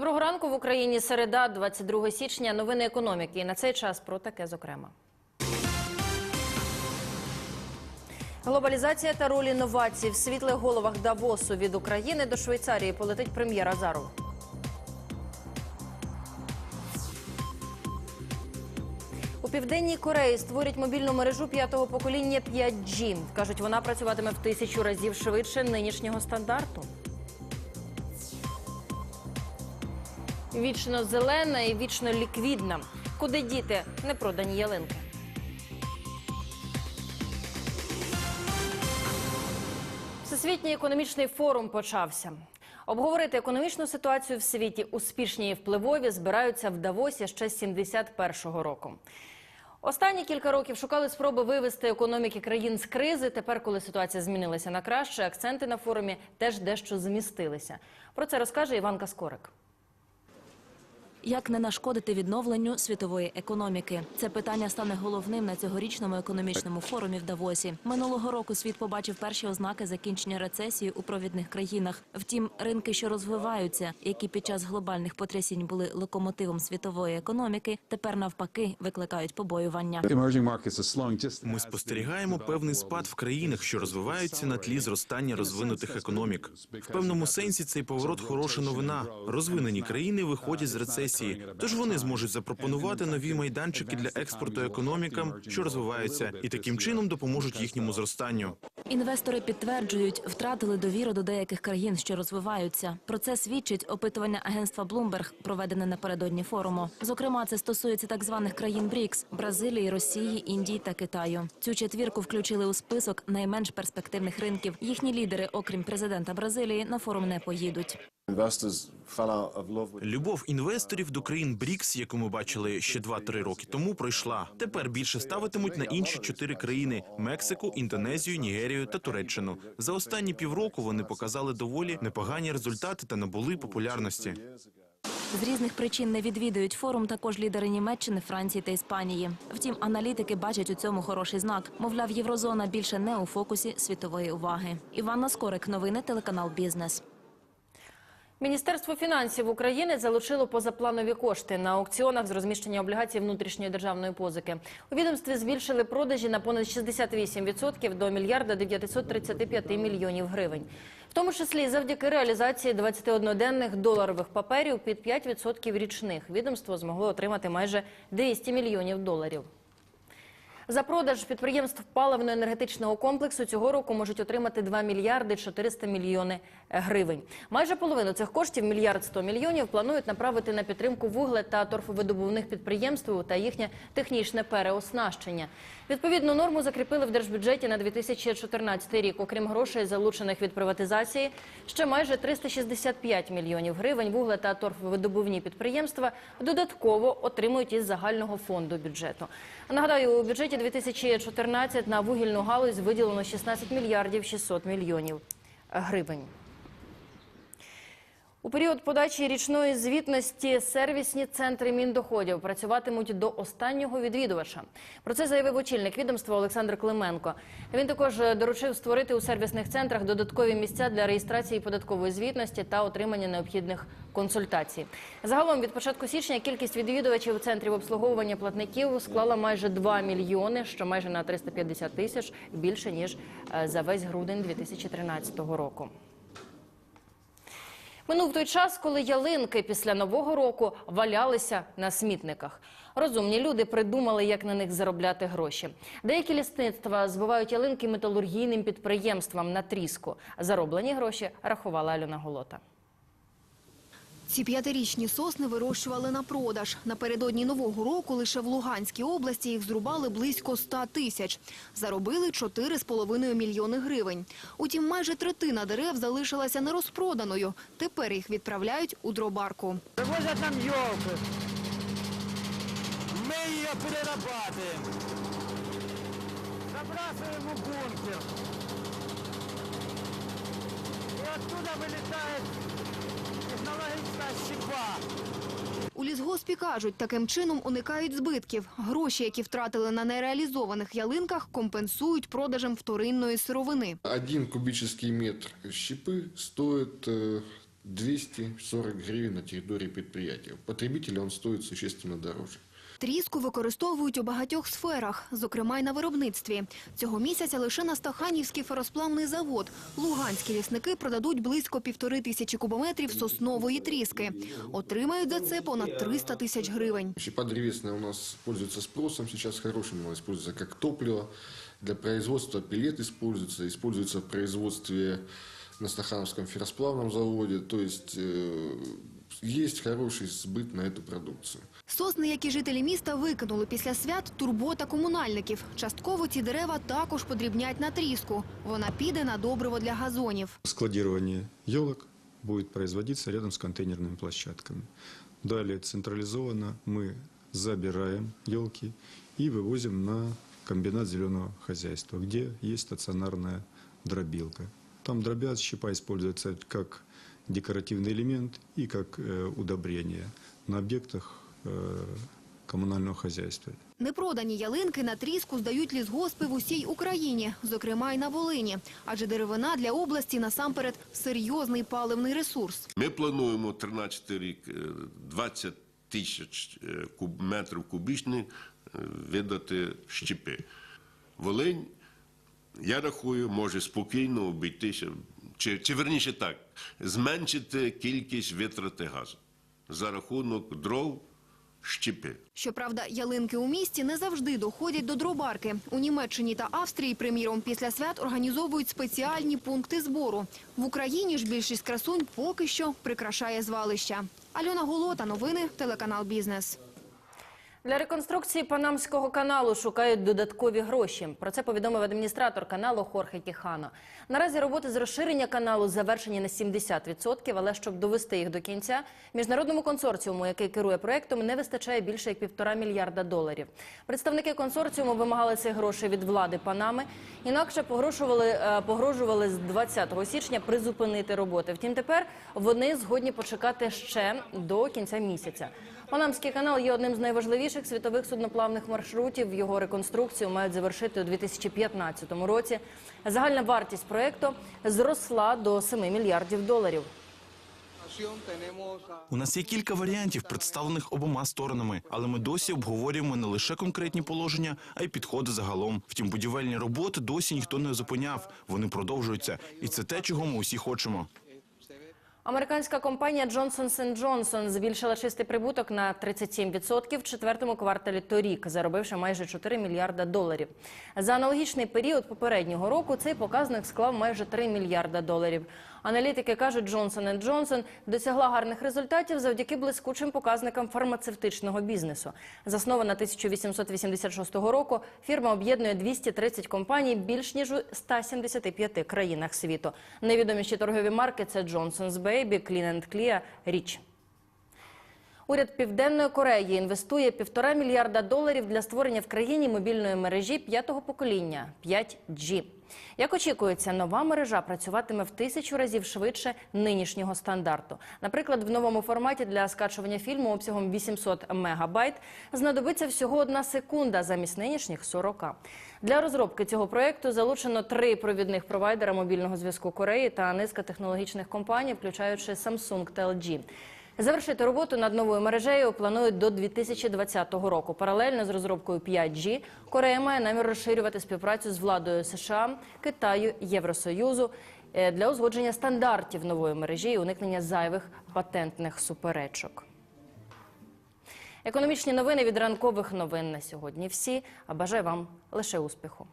Доброго ранку в Україні. Середа, 22 січня. Новини економіки. І на цей час про таке зокрема. Глобалізація та роль інновацій в світлих головах Давосу від України до Швейцарії полетить прем'єр Азаров. У південній Кореї створять мобільну мережу п'ятого покоління 5G. Кажуть, вона працюватиме в тисячу разів швидше нинішнього стандарту. Вічно зелена і вічно ліквідна. Куди діти непродані ялинки. Всесвітній економічний форум почався. Обговорити економічну ситуацію в світі успішні і впливові збираються в Давосі ще з 71-го року. Останні кілька років шукали спроби вивести економіки країн з кризи. Тепер, коли ситуація змінилася на краще, акценти на форумі теж дещо змістилися. Про це розкаже Іван Каскорик. Як не нашкодити відновленню світової економіки? Це питання стане головним на цьогорічному економічному форумі в Давосі. Минулого року світ побачив перші ознаки закінчення рецесії у провідних країнах. Втім, ринки, що розвиваються, які під час глобальних потрясінь були локомотивом світової економіки, тепер навпаки викликають побоювання. Ми спостерігаємо певний спад в країнах, що розвиваються на тлі зростання розвинутих економік. В певному сенсі цей поворот хороша новина. Розвинені країни виходять з рецесії, тож вони зможуть запропонувати нові майданчики для експорту економікам, що розвиваються, і таким чином допоможуть їхньому зростанню. Інвестори підтверджують, втратили довіру до деяких країн, що розвиваються. Про це свідчить опитування агентства Bloomberg, проведене напередодні форуму. Зокрема, це стосується так званих країн БРІКС – Бразилії, Росії, Індії та Китаю. Цю четвірку включили у список найменш перспективних ринків. Їхні лідери, окрім президента Бразилії, на форум не поїдуть. Любов інвесторів до країн БРІКС, яку ми бачили ще 2-3 роки тому, пройшла. Тепер більше ставитимуть на інші чотири країни: Мексику, Індонезію, Нігерію та Туреччину. За останні півроку вони показали доволі непогані результати та набули популярності. З різних причин не відвідують форум також лідери Німеччини, Франції та Іспанії. Втім, аналітики бачать у цьому хороший знак. Мовляв, єврозона більше не у фокусі світової уваги. Іванна Скорик, новини телеканал Бізнес. Міністерство фінансів України залучило позапланові кошти на аукціонах з розміщення облігацій внутрішньої державної позики. У відомстві збільшили продажі на понад 68% до мільярда 935 мільйонів гривень. В тому числі завдяки реалізації 21-денних доларових паперів під 5% річних. Відомство змогло отримати майже 200 мільйонів доларів. За продаж підприємств паливно-енергетичного комплексу цього року можуть отримати 2 мільярди 400 мільйони гривень. Майже половину цих коштів, мільярд 100 мільйонів, планують направити на підтримку вугле та торфовидобувних підприємств та їхнє технічне переоснащення. Відповідну норму закріпили в держбюджеті на 2014 рік. Окрім грошей, залучених від приватизації, ще майже 365 мільйонів гривень вугле та торфовидобувні підприємства додатково отримують із загального фонду бюджету. Нагадаю, у бюджеті 2014 на вугільну галузь виділено 16 мільярдів 600 мільйонів гривень. У період подачі річної звітності сервісні центри міндоходів працюватимуть до останнього відвідувача. Про це заявив очільник відомства Олександр Клименко. Він також доручив створити у сервісних центрах додаткові місця для реєстрації податкової звітності та отримання необхідних консультацій. Загалом від початку січня кількість відвідувачів центрів обслуговування платників склала майже 2 мільйони, що майже на 350 тисяч більше ніж е, за весь грудень 2013 року. Минув той час, коли ялинки після нового року валялися на смітниках. Розумні люди придумали, як на них заробляти гроші. Деякі лісництва збивають ялинки металургійним підприємствам на тріску. Зароблені гроші рахувала Альона Голота. Ці п'ятирічні сосни вирощували на продаж. Напередодні Нового року лише в Луганській області їх зрубали близько 100 тисяч. Заробили 4,5 мільйони гривень. Утім, майже третина дерев залишилася нерозпроданою. Тепер їх відправляють у дробарку. Привозять нам елку. Ми її перерабатуємо. Забрасуємо бункер. І оттуда вилітає технологічна щепа. У лісгоспі кажуть, таким чином уникають збитків. Гроші, які втратили на нереалізованих ялинках, компенсують продажем вторинної сировини. Один кубічний метр щепи стоїть э, 240 гривень на території підприємства. Потребителю він стоїть существенно дороже. Тріску використовують у багатьох сферах, зокрема й на виробництві. Цього місяця лише на Стаханівський феросплавний завод луганські лісники продадуть близько півтори тисячі кубометрів соснової тріски. Отримають за це понад 300 тисяч гривень. Щепа древесная у нас пользуется спросом сейчас хорошим, она используется как топливо. Для производства пилет используется, используется в производстве на Стахановском ферросплавном заводе. То есть э, есть хороший сбыт на эту продукцию. Сосни, які жителі міста викинули після свят, турбота комунальників. Частково ці дерева також подрібнять на тріску. Вона піде на добриво для газонів. Складирование елок будет производиться рядом с контейнерными площадками. Далее централизованно мы забираем елки и вывозим на комбинат зеленого хозяйства, где есть стационарная дробилка. Там дробят, щепа используется как декоративный элемент и как э, удобрение на объектах э, коммунального хозяйства. Непродані ялинки на тріску здають лісгоспи в усій Україні, зокрема й на Волині. Адже деревина для області насамперед серйозний паливний ресурс. Ми плануємо 13 рік е, 20 тисяч е, куб, метрів кубічних е, видати щепи. Волинь, я рахую, може спокійно обійтися, чи, чи верніше так, зменшити кількість витрати газу за рахунок дров щепи. Щоправда, ялинки у місті не завжди доходять до дробарки. У Німеччині та Австрії, приміром, після свят організовують спеціальні пункти збору. В Україні ж більшість красунь поки що прикрашає звалища. Альона Голота, новини, телеканал «Бізнес». Для реконструкції Панамського каналу шукають додаткові гроші. Про це повідомив адміністратор каналу Хорхе Кіхано. Наразі роботи з розширення каналу завершені на 70%, але щоб довести їх до кінця, міжнародному консорціуму, який керує проектом, не вистачає більше як півтора мільярда доларів. Представники консорціуму вимагали цих грошей від влади Панами, інакше погрожували, е, погрожували з 20 січня призупинити роботи. Втім, тепер вони згодні почекати ще до кінця місяця. Панамський канал є одним з найважливіших світових судноплавних маршрутів. Його реконструкцію мають завершити у 2015 році. Загальна вартість проекту зросла до 7 мільярдів доларів. У нас є кілька варіантів, представлених обома сторонами, але ми досі обговорюємо не лише конкретні положення, а й підходи загалом. Втім, будівельні роботи досі ніхто не зупиняв. Вони продовжуються, і це те, чого ми усі хочемо. Американська компанія Johnson Johnson збільшила чистий прибуток на 37% в четвертому кварталі торік, заробивши майже 4 мільярда доларів. За аналогічний період попереднього року цей показник склав майже 3 мільярда доларів. Аналітики кажуть, Johnson Johnson досягла гарних результатів завдяки блискучим показникам фармацевтичного бізнесу. Заснована 1886 року, фірма об'єднує 230 компаній більш ніж у 175 країнах світу. Найвідоміші торгові марки це Johnson's Baby, Clean Clear, Rich. Уряд Південної Кореї інвестує півтора мільярда доларів для створення в країні мобільної мережі п'ятого покоління 5G. Як очікується, нова мережа працюватиме в тисячу разів швидше нинішнього стандарту. Наприклад, в новому форматі для скачування фільму обсягом 800 мегабайт знадобиться всього одна секунда замість нинішніх 40. Для розробки цього проєкту залучено три провідних провайдера мобільного зв'язку Кореї та низка технологічних компаній, включаючи Samsung та LG. Завершити роботу над новою мережею планують до 2020 року. Паралельно з розробкою 5G Корея має намір розширювати співпрацю з владою США, Китаю, Євросоюзу е, для узгодження стандартів нової мережі і уникнення зайвих патентних суперечок. Економічні новини від ранкових новин на сьогодні. Всі а бажаю вам лише успіху.